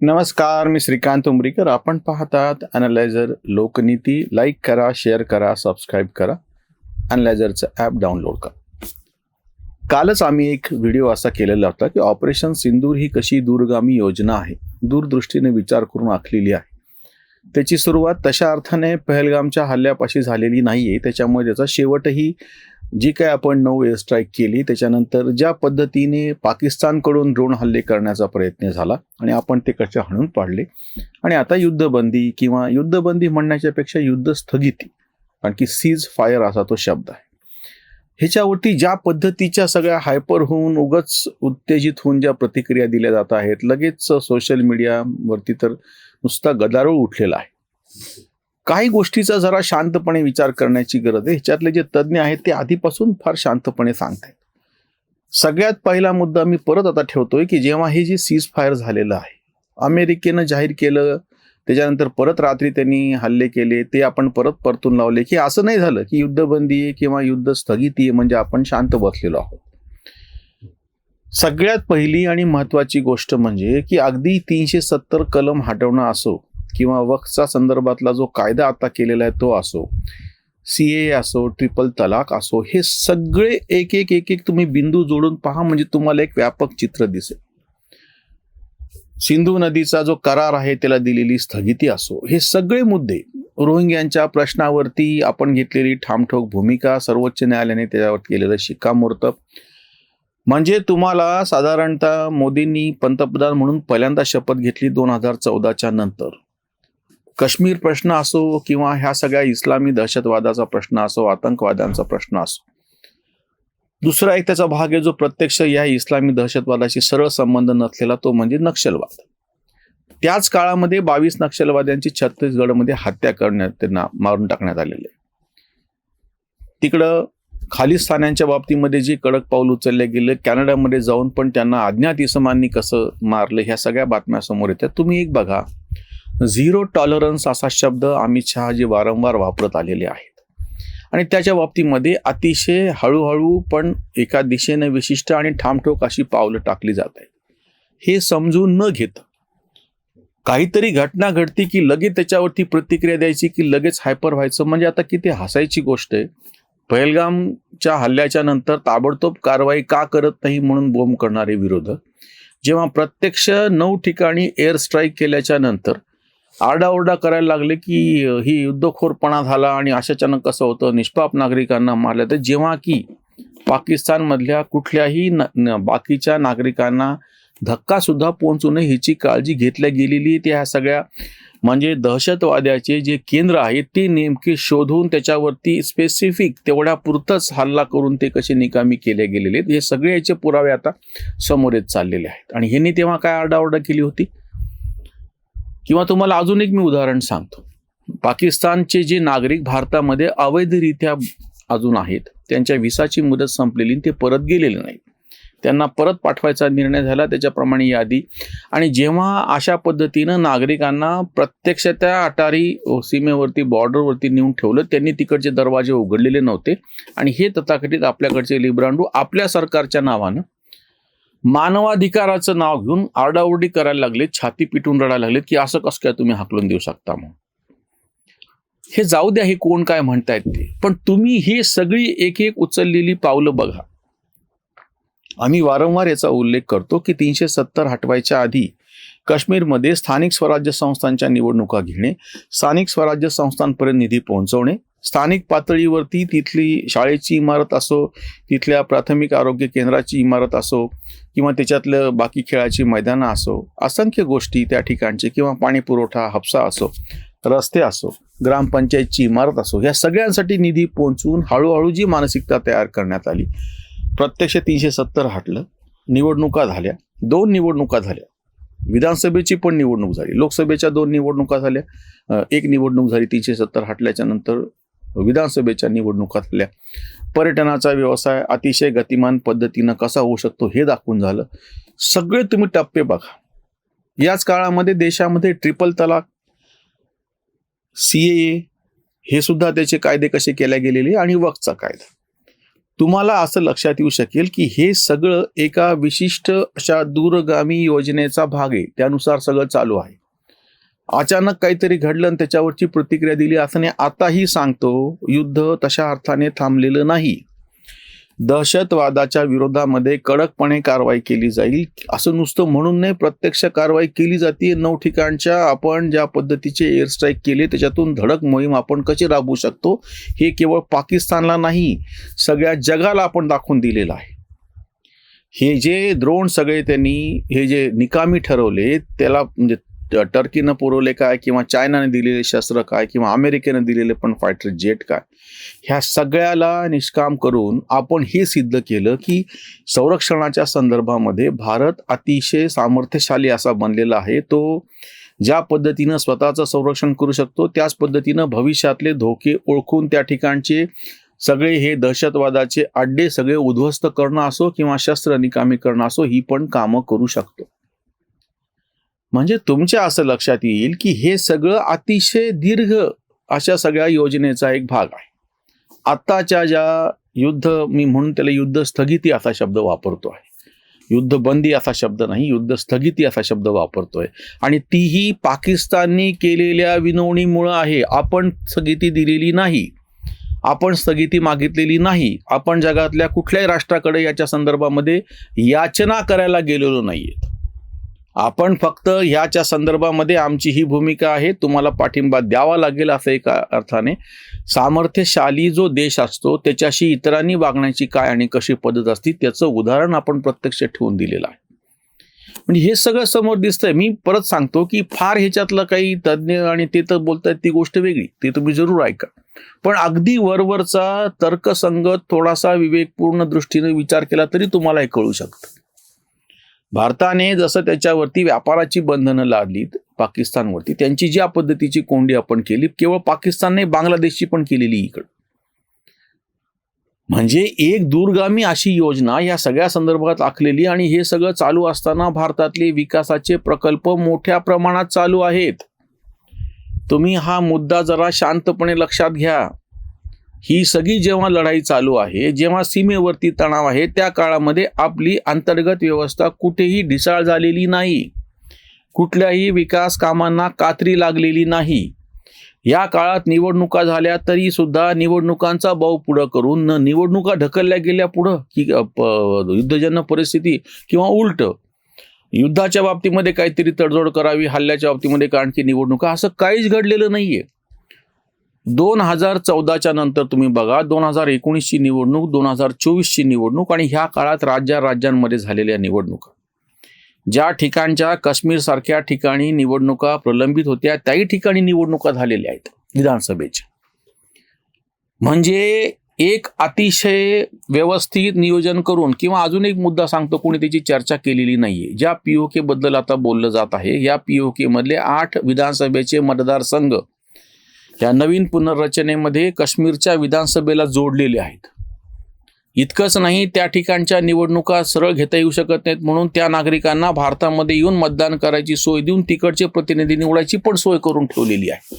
नमस्कार मी श्रीकांत उमरीकर. आपण पाहतात अनालायझर लोकनीती. लाईक करा शेअर करा सबस्क्राईब करा. अनालायझरचं ॲप डाउनलोड करा. कालच आम्ही एक व्हिडिओ असा केलेला होता की ऑपरेशन सिंदूर ही कशी दूरगामी योजना आहे? दूरदृष्टीने विचार करून आखलेली आहे. त्याची सुरुवात तशा अर्थाने पहलगामच्या हल्ल्यापाशी झालेली नाही आहे त्याच्यामुळे त्याचा शेवटही जी काय आपण नऊ एअर स्ट्राईक केली त्याच्यानंतर ज्या पद्धतीने पाकिस्तानकडून ड्रोन हल्ले करण्याचा प्रयत्न झाला आणि आपण ते कसे हाणून पाडले. आणि आता युद्धबंदी किंवा युद्धबंदी म्हणण्याच्या पेक्षा युद्ध स्थगिती कारण की सीज फायर असा तो शब्द आहे. ह्याच्यावरती ज्या पद्धतीच्या सगळ्या हायपर होऊन उगच उत्तेजित होऊन ज्या प्रतिक्रिया दिल्या जात आहेत लगेच सोशल मीडियावरती तर नुसता गदारोळ उठलेला आहे. काही गोष्टीचा जरा शांतपणे विचार करण्याची गरज आहे. ह्याच्यातले जे तज्ज्ञ आहेत ते आधीपासून फार शांतपणे सांगतायत. सगळ्यात पहिला मुद्दा मी परत आता ठेवतोय की जेव्हा हे जे सीज फायर झालेलं आहे अमेरिकेनं जाहीर केलं त्याच्यानंतर परत रात्री त्यांनी हल्ले केले ते आपण परत परतून लावले की असं नाही झालं की युद्धबंदी आहे किंवा युद्ध स्थगिती आहे म्हणजे आपण शांत बसलेलो आहोत. सगळ्यात पहिली आणि महत्वाची गोष्ट म्हणजे की अगदी तीनशे सत्तर कलम हटवणं असो किंवा वक्सचा संदर्भातला जो कायदा आता केलेला आहे तो असो सी ए असो ट्रिपल तलाक असो हे सगळे एक एक एक एक तुम्ही बिंदू जोडून पहा म्हणजे तुम्हाला एक व्यापक चित्र दिसेल. सिंधू नदीचा जो करार आहे त्याला दिलेली स्थगिती असो हे सगळे मुद्दे रोहिंग्यांच्या प्रश्नावरती आपण घेतलेली ठामठोक भूमिका सर्वोच्च न्यायालयाने त्याच्यावर केलेलं शिक्कामोर्तब म्हणजे तुम्हाला साधारणतः मोदींनी पंतप्रधान म्हणून पहिल्यांदा शपथ घेतली दोन हजार चौदाच्या नंतर. काश्मीर प्रश्न असो किंवा ह्या सगळ्या इस्लामी दहशतवादाचा प्रश्न असो आतंकवाद्यांचा प्रश्न असो. दुसरा एक त्याचा भाग आहे जो प्रत्यक्ष या इस्लामी दहशतवादाशी सरळ संबंध नसलेला तो म्हणजे नक्षलवाद. त्याच काळामध्ये बावीस नक्षलवाद्यांची छत्तीसगडमध्ये हत्या करण्यात त्यांना मारून टाकण्यात आलेले. तिकडं खालिस्तान्यांच्या बाबतीमध्ये जे कडक पाऊल उचलले गेलं कॅनडामध्ये जाऊन पण त्यांना अज्ञात इसमांनी कसं मारलं ह्या सगळ्या बातम्या समोर येतात. तुम्ही एक बघा. झिरो टॉलरन्स असा शब्द अमित शहा जे वारंवार वापरत आलेले आहेत. आणि त्याच्या बाबतीमध्ये अतिशय हळूहळू पण एका दिशेने विशिष्ट आणि ठामठोक अशी पावलं टाकली जात आहेत. हे समजून न घेत काहीतरी घटना घडती की लगेच त्याच्यावरती प्रतिक्रिया द्यायची की लगेच हायपर व्हायचं? म्हणजे आता किती हसायची गोष्ट आहे. पहलगामच्या हल्ल्याच्या नंतर ताबडतोब कारवाई का करत नाही म्हणून बोंब करणारे विरोधक जेव्हा प्रत्यक्ष नऊ ठिकाणी एअर स्ट्राईक केल्याच्यानंतर आरडाओरडा करायला लागले की ही युद्धखोरपणा झाला आणि अशाच्यानं कसं होतं? निष्पाप नागरिकांना मारलं. तर जेव्हा की पाकिस्तानमधल्या कुठल्याही न, न, बाकीच्या नागरिकांना धक्का सुद्धा पोहोचू नये ह्याची काळजी घेतल्या गेलेली त्या सगळ्या म्हणजे दहशतवाद्याचे जे केंद्र आहे ते नेमके शोधून त्याच्यावरती स्पेसिफिक तेवढ्या पुरतच हल्ला करून ते कसे निकामी केले गेलेले आहेत. हे सगळे याचे पुरावे आता समोर येत चाललेले आहेत. आणि ह्यांनी तेव्हा काय आरडाओरडा केली होती? किंवा तुम्हाला अजून एक मी उदाहरण सांगतो. पाकिस्तानचे जे नागरिक भारतामध्ये अवैधरित्या अजून आहेत त्यांच्या विसाची मुदत संपलेली ते परत गेलेले नाहीत. त्यांना परत पाठवायचा निर्णय झाला त्याच्याप्रमाणे यादी. आणि जेव्हा अशा पद्धतीनं नागरिकांना प्रत्यक्ष त्या अटारी सीमेवरती बॉर्डरवरती नेऊन ठेवलं त्यांनी तिकडचे दरवाजे उघडलेले नव्हते. आणि हे तथाकथित आपल्याकडचे लिब्रांडू आपल्या सरकारच्या नावानं मानवाधिकाराचं नाव घेऊन आरडाओरडी करायला लागले छाती पिटून रडायला लागले की असं कसं काय तुम्ही हाकलून देऊ शकता मग हे जाऊ द्या हे कोण काय म्हणतायत ते. पण तुम्ही ही सगळी एक एक उचललेली पावलं बघा. आम्ही वारंवार याचा उल्लेख करतो की तीनशे सत्तर हटवायच्या आधी काश्मीरमध्ये स्थानिक स्वराज्य संस्थांच्या निवडणुका घेणे स्थानिक स्वराज्य संस्थांपर्यंत निधी पोहोचवणे स्थानिक पातळीवरती तिथली शाळेची इमारत असो तिथल्या प्राथमिक आरोग्य केंद्राची इमारत असो किंवा त्याच्यातलं बाकी खेळाची मैदानं असो असंख्य गोष्टी त्या ठिकाणचे किंवा पाणी पुरवठा हापसा असो रस्ते असो ग्रामपंचायतची इमारत असो ह्या सगळ्यांसाठी निधी पोहोचवून हळूहळू जी मानसिकता तयार करण्यात आली. प्रत्यक्ष तीनशे सत्तर हटलं. निवडणुका झाल्या. दोन निवडणुका झाल्या. विधानसभेची पण निवडणूक झाली. लोकसभेच्या दोन निवडणुका झाल्या. एक निवडणूक झाली तीनशे सत्तर हटल्याच्या नंतर विधानसभेच्या निवडणुका झाल्या. पर्यटनाचा व्यवसाय अतिशय गतिमान पद्धतीनं कसा होऊ शकतो हे दाखवून झालं. सगळे तुम्ही टप्पे बघा. याच काळामध्ये देशामध्ये ट्रिपल तलाक सी ए हे सुद्धा त्याचे कायदे कसे केले गेलेले आणि वक्तचा कायदा. तुम्हाला असं लक्षात येऊ शकेल की हे सगळं एका विशिष्ट अशा दूरगामी योजनेचा भाग आहे. त्यानुसार सगळं चालू आहे. अचानक काहीतरी घडलं आणि त्याच्यावरची प्रतिक्रिया दिली असं नाही आताही सांगतो. युद्ध तशा अर्थाने थांबलेलं नाही. दहशतवादाच्या विरोधामध्ये कडकपणे कारवाई केली जाईल. असं नुसतं म्हणून नाही प्रत्यक्ष कारवाई केली जाते. नऊ ठिकाणच्या आपण ज्या पद्धतीचे एअर स्ट्राईक केले त्याच्यातून धडक मोहीम आपण कशी राबवू शकतो हे केवळ पाकिस्तानला नाही सगळ्या जगाला आपण दाखवून दिलेलं आहे. हे जे द्रोण सगळे त्यांनी हे जे निकामी ठरवले त्याला म्हणजे टर्कीनं पुरवले काय किंवा चायनाने दिलेले शस्त्र काय किंवा अमेरिकेनं दिलेले पण फायटर जेट काय? ह्या सगळ्याला निष्काम करून आपण हे सिद्ध केलं की संरक्षणाच्या संदर्भामध्ये भारत अतिशय सामर्थ्यशाली असा बनलेला आहे. तो ज्या पद्धतीनं स्वतःचं संरक्षण करू शकतो त्याच पद्धतीनं भविष्यातले धोके ओळखून त्या ठिकाणचे सगळे हे दहशतवादाचे अड्डे सगळे उद्ध्वस्त करणं असो किंवा शस्त्र निकामी करणं असो ही पण कामं करू शकतो. म्हणजे तुमच्या असं लक्षात येईल की हे सगळं अतिशय दीर्घ अशा सगळ्या योजनेचा एक भाग आहे. आत्ताच्या ज्या युद्ध मी म्हणून त्याला युद्ध स्थगिती असा शब्द वापरतो आहे. युद्ध बंदी असा शब्द नाही युद्ध स्थगिती असा शब्द वापरतोय आणि तीही पाकिस्तानने केलेल्या विनवणीमुळं आहे. आपण स्थगिती दिलेली नाही. आपण स्थगिती मागितलेली नाही. आपण जगातल्या कुठल्याही राष्ट्राकडे याच्या संदर्भामध्ये याचना करायला गेलेलो नाहीयेत. आपण फक्त ह्याच्या संदर्भामध्ये आमची ही भूमिका आहे. तुम्हाला पाठिंबा द्यावा लागेल असं एका अर्थाने. सामर्थ्यशाली जो देश असतो त्याच्याशी इतरांनी वागण्याची काय आणि कशी पद्धत असती त्याचं उदाहरण आपण प्रत्यक्ष ठेवून दिलेलं आहे. म्हणजे हे सगळं समोर दिसतंय. मी परत सांगतो की फार ह्याच्यातलं काही तज्ज्ञ आणि ते तर बोलतायत ती गोष्ट वेगळी. ते तुम्ही जरूर ऐका. पण अगदी वरवरचा तर्कसंगत थोडासा विवेकपूर्ण दृष्टीने विचार केला तरी तुम्हाला हे कळू शकतं. भारताने जसं त्याच्यावरती व्यापाराची बंधनं लादलीत पाकिस्तानवरती त्यांची ज्या पद्धतीची कोंडी आपण केली केवळ पाकिस्तानने बांगलादेशची पण केलेली इकडं. म्हणजे एक दूरगामी अशी योजना या सगळ्या संदर्भात आखलेली आणि हे सगळं चालू असताना भारतातले विकासाचे प्रकल्प मोठ्या प्रमाणात चालू आहेत. तुम्ही हा मुद्दा जरा शांतपणे लक्षात घ्या. ही सगळी जेव्हा लढाई चालू आहे जेव्हा सीमेवरती तणाव आहे त्या काळामध्ये आपली अंतर्गत व्यवस्था कुठेही ढिसाळ झालेली नाही. कुठल्याही विकास कामांना कात्री लागलेली नाही. या काळात निवडणुका झाल्या तरी सुद्धा निवडणुकांचा भाव पुढं करून न निवडणुका ढकलल्या गेल्या पुढं की प- युद्धजन्य परिस्थिती किंवा उलट युद्धाच्या बाबतीमध्ये काहीतरी तडजोड करावी हल्ल्याच्या बाबतीमध्ये कारण की निवडणुका असं काहीच घडलेलं नाहीये. दोन हजार चौदाच्या नंतर तुम्ही बघा दोन हजार एकोणीसची निवडणूक दोन हजार चोवीसची निवडणूक आणि ह्या काळात राज्या राज्यांमध्ये झालेल्या निवडणुका. ज्या ठिकाणच्या काश्मीरसारख्या ठिकाणी निवडणुका प्रलंबित होत्या त्याही ठिकाणी निवडणुका झालेल्या आहेत विधानसभेच्या. म्हणजे एक अतिशय व्यवस्थित नियोजन करून किंवा अजून एक मुद्दा सांगतो कोणी त्याची चर्चा केलेली नाहीये. ज्या पीओके बद्दल आता बोललं जात आहे या पीओके मधले आठ विधानसभेचे मतदारसंघ या नवीन पुनर्रचनेमध्ये काश्मीरच्या विधानसभेला जोडलेले आहेत. इतकंच नाही त्या ठिकाणच्या निवडणुका सरळ घेता येऊ शकत नाहीत म्हणून त्या नागरिकांना भारतामध्ये येऊन मतदान करायची सोय देऊन तिकडचे प्रतिनिधी निवडायची पण सोय करून ठेवलेली आहे.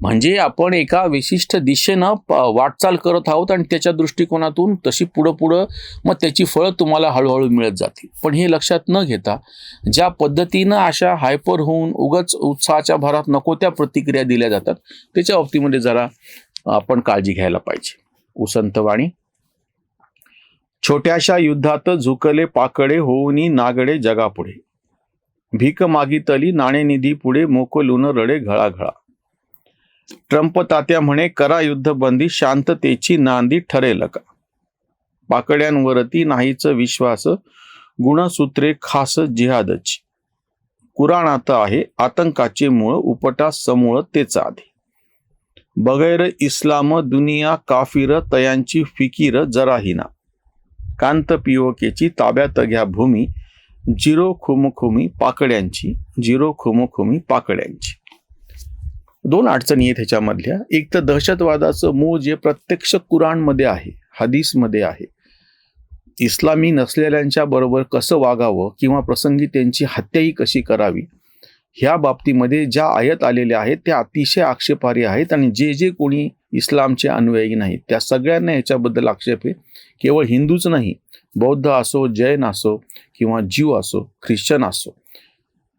म्हणजे आपण एका विशिष्ट दिशेनं वाटचाल करत आहोत आणि त्याच्या दृष्टिकोनातून तशी पुढं पुढं मग त्याची फळं तुम्हाला हळूहळू मिळत जातील. पण हे लक्षात न घेता ज्या पद्धतीनं अशा हायपर होऊन उगच उत्साहाच्या भरात नको त्या प्रतिक्रिया दिल्या जातात त्याच्या बाबतीमध्ये जरा आपण काळजी घ्यायला पाहिजे. उसंतवाणी छोट्याशा युद्धात झुकले पाकडे होऊनी नागडे जगापुढे. भीक मागितली नाणेनिधी पुढे मोकलून रडे घळाघळा. ट्रम्प तात्या म्हणे करा युद्धबंदी शांततेची नांदी ठरेल का? पाकड्यांवरती नाहीच विश्वास गुणसूत्रे खास जिहादची. कुराणात आहे आतंकाचे मूळ उपटा समूळ तेच आधी. बगैर इस्लाम दुनिया काफिर तयांची फिकीर जराहिना कांत पिओकेची ताब्यात घ्या भूमी जिरो खुमखुमी पाकड्यांची जिरो खुमखुमी पाकड्यांची. दोन अडचणी आहेत ह्याच्यामधल्या. एक तर दहशतवादाचं मूळ जे प्रत्यक्ष कुराणमध्ये आहे हदीसमध्ये आहे इस्लामी नसलेल्यांच्या बरोबर कसं वागावं किंवा प्रसंगी त्यांची हत्याही कशी करावी ह्या बाबतीमध्ये ज्या आयत आलेल्या आहेत त्या अतिशय आक्षेपार्ह आहेत आणि जे जे कोणी इस्लामचे अनुयायी नाहीत त्या सगळ्यांना याच्याबद्दल आक्षेप आहे. केवळ हिंदूच नाही बौद्ध असो जैन असो किंवा जीव असो ख्रिश्चन असो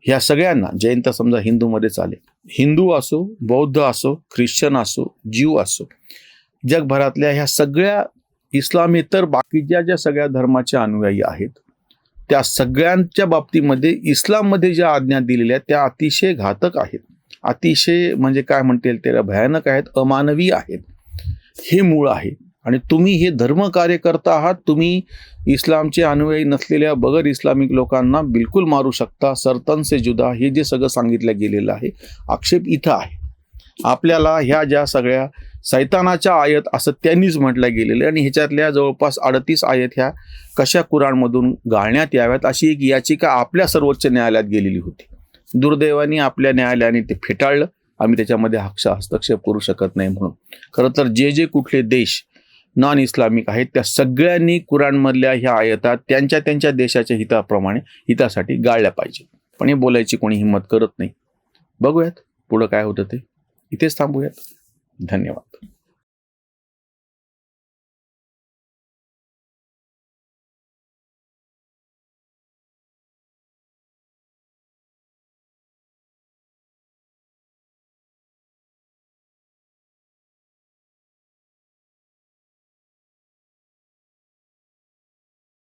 ह्या सगळ्यांना जैन तर समजा हिंदूमध्ये चालेल हिंदू असो बौद्ध असो ख्रिश्चन असो जीव असो जगभरातल्या ह्या सगळ्या इस्लामेतर बाकीच्या ज्या सगळ्या धर्माच्या अनुयायी आहेत त्या सगळ्यांच्या बाबतीमध्ये इस्लाममध्ये ज्या आज्ञा दिलेल्या त्या अतिशय घातक आहेत. अतिशय म्हणजे काय म्हणता येईल त्याला भयानक आहेत अमानवी आहेत. हे मूळ आहे. आणि तुम्ही हे धर्मकार्य करता आहात तुम्ही इस्लामचे अनुयायी नसलेल्या बगर इस्लामिक लोकांना बिलकुल मारू शकता. सरतन से जुदा हे जे सगळं सांगितलं गेलेलं आहे आक्षेप इथं आहे. आपल्याला ह्या ज्या सगळ्या सैतानाच्या आयत असं त्यांनीच म्हटलं गेलेलं आहे आणि ह्याच्यातल्या जवळपास अडतीस आयत ह्या कशा कुराणमधून गाळण्यात याव्यात अशी एक याचिका आपल्या सर्वोच्च न्यायालयात गेलेली होती. दुर्दैवाने आपल्या न्यायालयाने ते फेटाळलं. आम्ही त्याच्यामध्ये हक्ष हस्तक्षेप करू शकत नाही म्हणून. खरं तर जे जे कुठले देश नॉन इस्लामिक आहेत त्या सगळ्यांनी कुराणमधल्या ह्या आयतात त्यांच्या त्यांच्या देशाच्या हिताप्रमाणे हितासाठी गाळल्या पाहिजे. पण हे बोलायची कोणी हिंमत करत नाही. बघूयात पुढं काय होतं ते. इथेच थांबूयात. धन्यवाद.